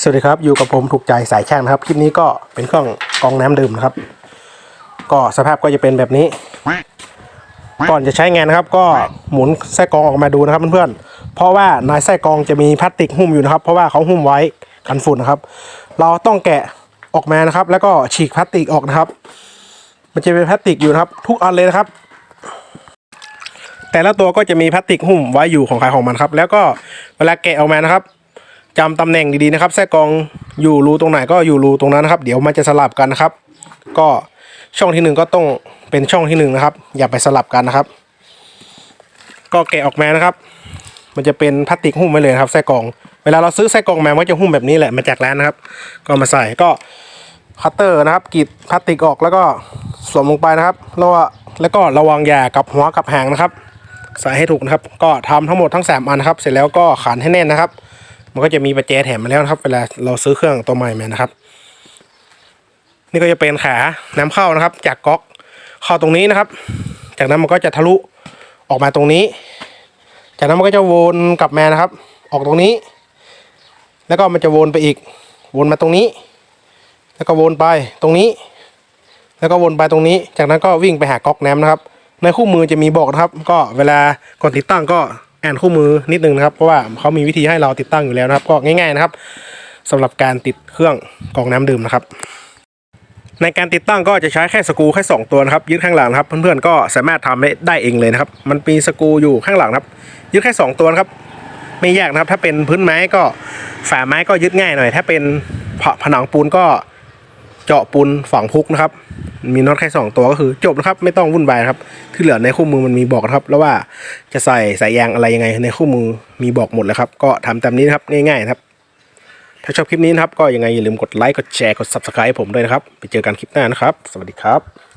สวัสดีครับ อยู่กับผมถูกใจสายช่างนะครับ คลิปนี้ก็เป็นเครื่องกองน้ำดื่มนะครับ ก็สภาพก็จะเป็นแบบนี้ ก่อนจะใช้งานนะครับ ก็หมุนไส้กรองออกมาดูนะครับเพื่อนๆเพราะว่าในไส้กรองจะมีพลาสติกหุ้มอยู่นะครับ เพราะว่าเขาหุ้มไว้กันฝุ่นนะครับ เราต้องแกะออกมานะครับ แล้วก็ฉีกพลาสติกออกนะครับ มันจะเป็นพลาสติกอยู่นะครับ ทุกอันเลยนะครับ แต่ละตัวก็จะมีพลาสติกหุ้มไว้อยู่ของใครของมันครับ แล้วก็เวลาแกะออกมานะครับ จำตำแหน่งดีๆนะครับไส้กรองอยู่รูตรงไหนก็อยู่รูตรงนั้นนะครับ เดี๋ยวมันจะสลับกันนะครับ ก็ช่องที่หนึ่งก็ต้องเป็นช่องที่หนึ่งนะครับ อย่าไปสลับกันนะครับ ก็แกะออกมานะครับ มันจะเป็นพลาสติกหุ้มไว้เลยครับไส้กรอง เวลาเราซื้อไส้กรองมามันก็จะหุ้มแบบนี้แหละมาจากร้านนะครับ ก็มาใส่ก็คัตเตอร์นะครับกรีดพลาสติกออกแล้วก็สวมลงไปนะครับแล้วก็แล้วก็ระวังอย่ากับหัวกับหางนะครับ ใส่ให้ถูกนะครับ ก็ทำทั้งหมดทั้ง 3 อันนะครับ เสร็จแล้วก็ขันให้แน่นนะครับ มันก็จะมีประแจแถมมาแล้วนะครับ เวลาเราซื้อเครื่องตัวใหม่มานะครับ นี่ก็จะเป็นขาน้ำเข้านะครับ จากก๊อกเข้าตรงนี้นะครับ จากนั้นมันก็จะทะลุออกมาตรงนี้ จากนั้นมันก็จะวนกลับมานะครับ ออกตรงนี้ แล้วก็มันจะวนไปอีก วนมาตรงนี้ แล้วก็วนไปตรงนี้ แล้วก็วนไปตรงนี้ จากนั้นก็วิ่งไปหาก๊อกน้ำนะครับ ในคู่มือจะมีบอกนะครับ ก็เวลาก่อนติดตั้งก็ อ่านคู่มือนิดนึงนะครับ เพราะว่าเขามีวิธีให้เราติดตั้งอยู่แล้วนะครับ ก็ง่าย ๆนะครับสำหรับการติดเครื่องกรองน้ำดื่มนะครับ ในการติดตั้งก็จะใช้แค่สกูแค่ 2 ตัวนะครับยึดข้างหลังครับ เพื่อนๆก็สามารถทำได้เองเลยนะครับ มันมีสกูอยู่ข้างหลังครับยึดแค่ 2 ตัวครับ ไม่ยากนะครับ ถ้าเป็นพื้นไม้ก็ฝาไม้ก็ยึดง่ายหน่อย ถ้าเป็นผผนังปูนก็เจาะปูนฝังพุกนะครับ มีน็อตแค่สองตัวก็คือจบนะครับ ไม่ต้องวุ่นวายครับ ที่เหลือในคู่มือมันมีบอกครับแล้วว่าจะใส่สายยางอะไรยังไงในคู่มือมีบอกหมดเลยครับ ก็ทำตามนี้นะครับง่ายๆครับ ถ้าชอบคลิปนี้นะครับก็ยังไงอย่าลืมกดไลค์กดแชร์กด subscribe ผมด้วยนะครับ ไปเจอกันคลิปหน้านะครับ สวัสดีครับ